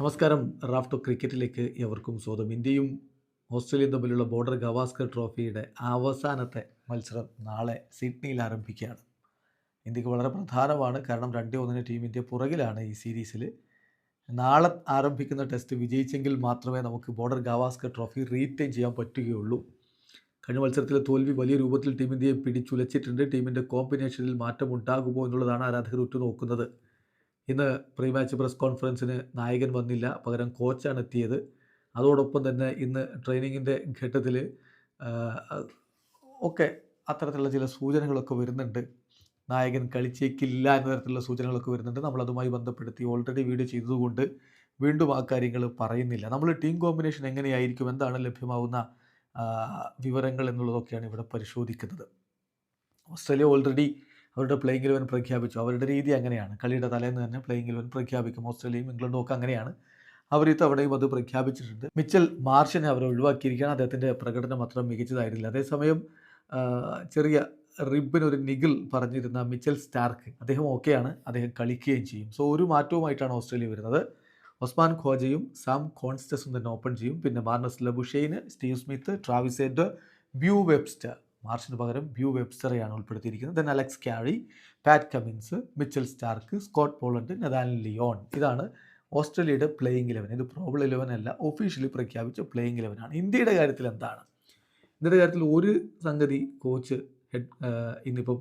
നമസ്കാരം. റാഫ്റ്റോ ക്രിക്കറ്റിലേക്ക് എവർക്കും സ്വാഗതം. ഇന്ത്യയും ഓസ്ട്രേലിയയും തമ്മിലുള്ള ബോർഡർ ഗവാസ്കർ ട്രോഫിയുടെ അവസാനത്തെ മത്സരം നാളെ സിഡ്നിയിൽ ആരംഭിക്കുകയാണ്. ഇന്ത്യയ്ക്ക് വളരെ പ്രധാനമാണ്. കാരണം രണ്ടേ ഒന്നിന് ടീം ഇന്ത്യ പുറകിലാണ് ഈ സീരീസിൽ നാളെ ആരംഭിക്കുന്ന ടെസ്റ്റ് വിജയിച്ചെങ്കിൽ മാത്രമേ നമുക്ക് ബോർഡർ ഗവാസ്കർ ട്രോഫി റീറ്റെയിൻ ചെയ്യാൻ പറ്റുകയുള്ളൂ. കഴിഞ്ഞ മത്സരത്തിലെ തോൽവി വലിയ രൂപത്തിൽ ടീം ഇന്ത്യയെ പിടിച്ചുലച്ചിട്ടുണ്ട്. ടീമിന്റെ കോമ്പിനേഷനിൽ മാറ്റം ഉണ്ടാകുമോ എന്നുള്ളതാണ് ആരാധകർ ഉറ്റുനോക്കുന്നത്. ഇന്ന് പ്രീ മാച്ച് പ്രസ് കോൺഫറൻസിന് നായകൻ വന്നില്ല. പകരം കോച്ചാണ് എത്തിയത്. അതോടൊപ്പം തന്നെ ഇന്ന് ട്രെയിനിങ്ങിന്റെ ഘട്ടത്തിൽ ഒക്കെ അത്തരത്തിലുള്ള ചില സൂചനകളൊക്കെ വരുന്നുണ്ട്. നായകൻ കളിച്ചേക്കില്ല എന്ന തരത്തിലുള്ള സൂചനകളൊക്കെ വരുന്നുണ്ട്. നമ്മളതുമായി ബന്ധപ്പെടുത്തി ഓൾറെഡി വീഡിയോ ചെയ്തതുകൊണ്ട് വീണ്ടും ആ കാര്യങ്ങൾ പറയുന്നില്ല. നമ്മൾ ടീം കോമ്പിനേഷൻ എങ്ങനെയായിരിക്കും? എന്താണ് ലഭ്യമാവുന്ന വിവരങ്ങൾ എന്നുള്ളതൊക്കെയാണ് ഇവിടെ പരിശോധിക്കുന്നത്. ഓസ്ട്രേലിയ ഓൾറെഡി അവരുടെ പ്ലേയിങ് ഇലവൻ പ്രഖ്യാപിച്ചു. അവരുടെ രീതി അങ്ങനെയാണ്. കളിയുടെ തലേന്ന് തന്നെ പ്ലേയിങ് ഇലവൻ പ്രഖ്യാപിക്കും. ഓസ്ട്രേലിയയും ഇംഗ്ലണ്ടും ഒക്കെ അങ്ങനെയാണ്. അവർ ഇത്തവണയും അത് പ്രഖ്യാപിച്ചിട്ടുണ്ട്. മിച്ചൽ മാർഷിനെ അവർ ഒഴിവാക്കിയിരിക്കുകയാണ്. അദ്ദേഹത്തിന്റെ പ്രകടനം അത്ര മികച്ചതായിരുന്നില്ല. അതേസമയം ചെറിയ റിബിനൊരു ഒരു നിഗിൾ പറഞ്ഞിരുന്ന മിച്ചൽ സ്റ്റാർക്ക് അദ്ദേഹം ഓക്കെയാണ് അദ്ദേഹം കളിക്കുകയും ചെയ്യും. സോ ഒരു മാറ്റവുമായിട്ടാണ് ഓസ്ട്രേലിയ വരുന്നത്. ഒസ്മാൻ ഖോജയും സാം കോൺസ്റ്റസും തന്നെ ഓപ്പൺ ചെയ്യും. പിന്നെ Marnus ലബുഷെയിന് Steve Smith Travis Head Beau Webster മാർഷിന് പകരം ബ്യൂ വെബ്സ്റ്ററെയാണ് ഉൾപ്പെടുത്തിയിരിക്കുന്നത്. Then Alex Carey Pat Cummins Mitchell Starc Scott Boland Nathan Lyon ഇതാണ് ഓസ്ട്രേലിയയുടെ പ്ലേയിങ് ഇലവൻ ഇത് പ്രോബിൾ ഇലവൻ അല്ല ഒഫീഷ്യലി പ്രഖ്യാപിച്ച പ്ലേയിങ് ഇലവനാണ് ഇന്ത്യയുടെ കാര്യത്തിൽ എന്താണ്? ഇന്ത്യയുടെ കാര്യത്തിൽ ഒരു സംഗതി കോച്ച് ഹെഡ് ഇന്നിപ്പം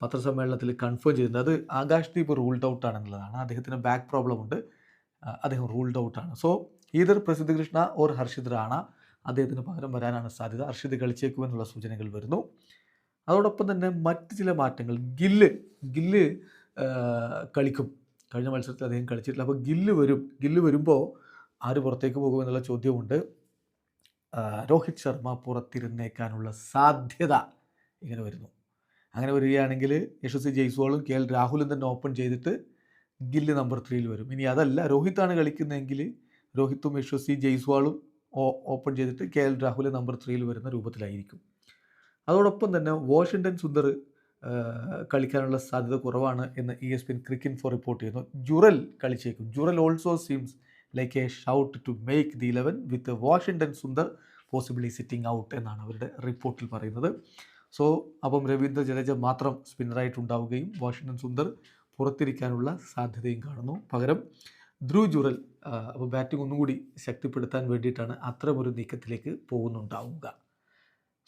പത്രസമ്മേളനത്തിൽ കൺഫേം ചെയ്തിട്ടുണ്ട്. അത് ആകാശ് ദീപ് റൂൾഡ് ഔട്ട് ആണെന്നുള്ളതാണ്. അദ്ദേഹത്തിന് ബാക്ക് പ്രോബ്ലം ഉണ്ട്. അദ്ദേഹം റൂൾഡ് ഔട്ട് ആണ്. So either Prasidh Krishna or Harshit Rana അദ്ദേഹത്തിന് പകരം വരാനാണ് സാധ്യത. അർഷിത് കളിച്ചേക്കുമെന്നുള്ള സൂചനകൾ വരുന്നു. അതോടൊപ്പം തന്നെ മറ്റ് ചില മാറ്റങ്ങൾ. ഗില്ല് ഗില്ല് കളിക്കും. കഴിഞ്ഞ മത്സരത്തിൽ അദ്ദേഹം കളിച്ചിട്ടില്ല. അപ്പോൾ ഗില്ല് വരും. ഗില്ല് വരുമ്പോൾ ആര് പുറത്തേക്ക് പോകുമെന്നുള്ള ചോദ്യമുണ്ട്. രോഹിത് ശർമ്മ പുറത്തിരുന്നേക്കാനുള്ള സാധ്യത ഇങ്ങനെ വരുന്നു. അങ്ങനെ വരികയാണെങ്കിൽ യശസ്വി ജയ്സ്വാളും കെ എൽ രാഹുലും തന്നെ ഓപ്പൺ ചെയ്തിട്ട് ഗില്ല് നമ്പർ ത്രീയിൽ വരും. ഇനി അതല്ല രോഹിത്താണ് കളിക്കുന്നതെങ്കിൽ രോഹിത്തും യശസ്വി ജയ്സ്വാളും ഓപ്പൺ ചെയ്തിട്ട് കെ എൽ രാഹുൽ നമ്പർ ത്രീയിൽ വരുന്ന രൂപത്തിലായിരിക്കും. അതോടൊപ്പം തന്നെ വാഷിങ്ടൺ സുന്ദർ കളിക്കാനുള്ള സാധ്യത കുറവാണ് എന്ന് E S P N cricinfo report ചെയ്യുന്നു. Jurel കളിച്ചേക്കും. Jurel also seems like a shout to make the eleven with Washington Sundar possibly sitting out എന്നാണ് അവരുടെ റിപ്പോർട്ടിൽ പറയുന്നത്. സോ അപ്പം രവീന്ദ്ര ജഡേജ മാത്രം സ്പിന്നറായിട്ടുണ്ടാവുകയും വാഷിങ്ടൺ സുന്ദർ പുറത്തിരിക്കാനുള്ള സാധ്യതയും കാണുന്നു. പകരം ധ്രുവ് ജുറൽ അപ്പോൾ ബാറ്റിംഗ് ഒന്നും കൂടി ശക്തിപ്പെടുത്താൻ വേണ്ടിയിട്ടാണ് അത്തരമൊരു നീക്കത്തിലേക്ക് പോകുന്നുണ്ടാവുക.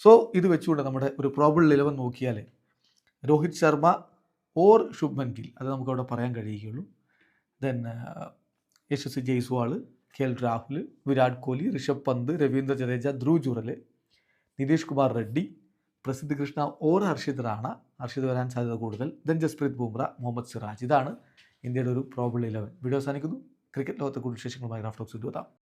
സോ ഇത് വെച്ചുകൊണ്ട് നമ്മുടെ ഒരു പ്രോബിൾ ഇലവൻ നോക്കിയാൽ രോഹിത് ശർമ്മ ഓർ ശുഭ്മൻ ഗിൽ അത് നമുക്കവിടെ പറയാൻ കഴിയുകയുള്ളൂ. Then Yashasvi Jaiswal K L Rahul Virat Kohli Rishabh Pant Ravindra Jadeja Dhruv Jurel Nitish Kumar Reddy Prasidh Krishna or Harshit Rana. Harshit വരാൻ സാധ്യത കൂടുതൽ. ദെൻ ജസ്പ്രീത് ബുംറ മുഹമ്മദ് സിറാജ്. ഇതാണ് ഇന്ത്യയുടെ ഒരു പ്രോബ്ലം ഇലവൻ വീഡിയോ അവസാനിക്കുന്നു. ക്രിക്കറ്റ് ലോകത്തെ കൂടുതൽ വിശേഷങ്ങളുമായി ടോക്സ് എത്താം.